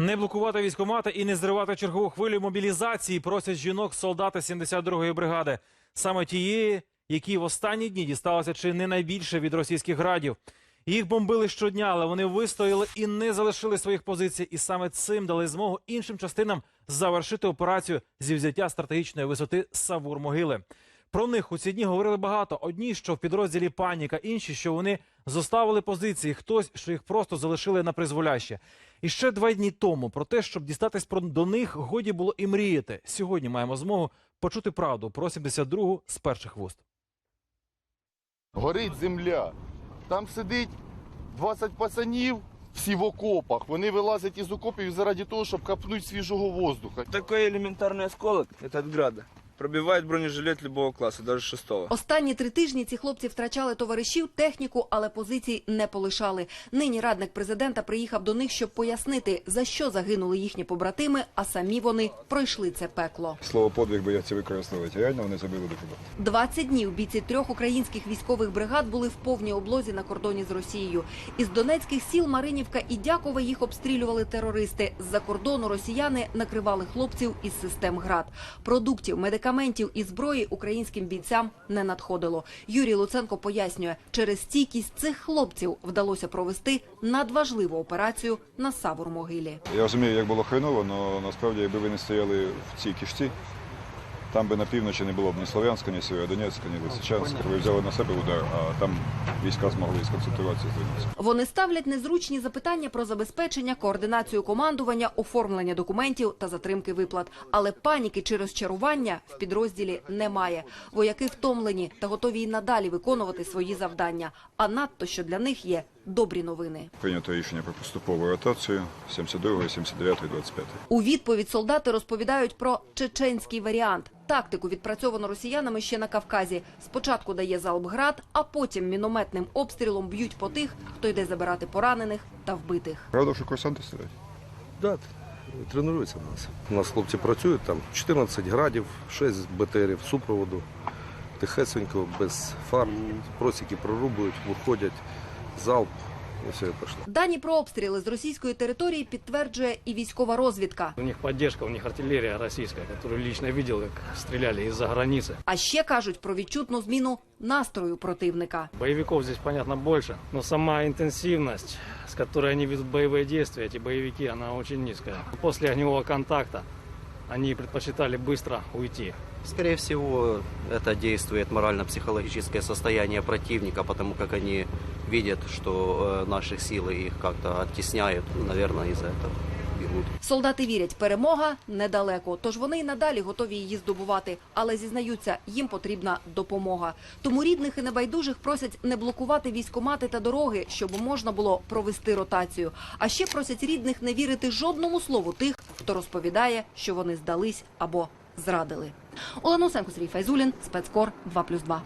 Не блокувати військомати і не зривати чергову хвилю мобілізації просять жінок солдати 72-ї бригади, саме тієї, які в останні дні дісталося чи не найбільше від російських градів. Їх бомбили щодня, але вони вистояли і не залишили своїх позицій. І саме цим дали змогу іншим частинам завершити операцію зі взяття стратегічної висоти Савур-Могили. Про них у ці дні говорили багато. Одні, що в підрозділі паніка, інші, що вони зоставили позиції, хтось, що їх просто залишили на призволяще. І ще два дні тому про те, щоб дістатись про до них, годі було і мріяти. Сьогодні маємо змогу почути правду про 72-гу з перших вуст. Горить земля. Там сидить 20 пацанів, всі в окопах. Вони вилазять із окопів заради того, щоб капнути свіжого воздуха. Такой элементарный осколок, это от града, пробивает бронежилет любого класса, даже шестого. Останні три тижні ці хлопці втрачали товаришів, техніку, але позицій не полишали. Нині радник президента приїхав до них, щоб пояснити, за що загинули їхні побратими, а самі вони пройшли це пекло. Слово подвиг бояться використовувати. Реально вони зробили документ. 20 днів бійці трьох українських військових бригад були в повній облозі на кордоні з Росією. Із донецьких сіл Маринівка і Дякове їх обстрілювали терористи. З-за кордону росіяни накривали хлопців із систем ГРАД. Продуктів, медикаментів і зброї українським бійцям не надходило. Юрій Луценко пояснює, через стійкість цих хлопців вдалося провести надважливу операцію на Савур-могилі. Я розумію, як було хреново, але насправді, якби ви не стояли в цій кишці, там би на півночі не було б ні Слов'янська, ні Сєвєродонецька, ні Лисичанська. Ви взяли на себе удар, а там війська змогли сконцентруватися звільнитися. Вони ставлять незручні запитання про забезпечення, координацію командування, оформлення документів та затримки виплат. Але паніки чи розчарування в підрозділі немає. Вояки втомлені та готові й надалі виконувати свої завдання. А надто що для них є добрі новини. Прийнято рішення про поступову ротацію 72, 79, 25. У відповідь солдати розповідають про чеченський варіант. Тактику відпрацьовано росіянами ще на Кавказі. Спочатку дає залп град, а потім мінометним обстрілом б'ють по тих, хто йде забирати поранених та вбитих. Правда, що курсанти сидять? Да, тренуються в нас. У нас хлопці працюють там 14 градів, 6 БТРів супроводу, тихесенько, без фар, просіки прорубують, виходять, залп, і все пішло. Дані про обстріли з російської території підтверджує і військова розвідка. У них поддержка, у них артиллерия российская, которую лично видел, как стреляли из-за границы. А ще кажуть про відчутну зміну настрою противника. Боевиков здесь, понятно, больше, но сама интенсивность, с которой они ведут боевые действия, эти боевики, она очень низкая. После огневого контакта они предпочитали быстро уйти. Скорее всего, это действует морально-психологическое состояние противника, потому как они видят, что э, наши силы их как-то оттесняют. Ну, Наверное, из-за этого бегут. Солдати вірять, перемога недалеко, тож вони й надалі готові її здобувати. Але зізнаються, їм потрібна допомога. Тому рідних і небайдужих просять не блокувати військомати та дороги, щоб можна було провести ротацію. А ще просять рідних не вірити жодному слову тих, хто розповідає, що вони здались або зрадили. Олена Осенко, Сергій Файзулін, спецкор 2+,2.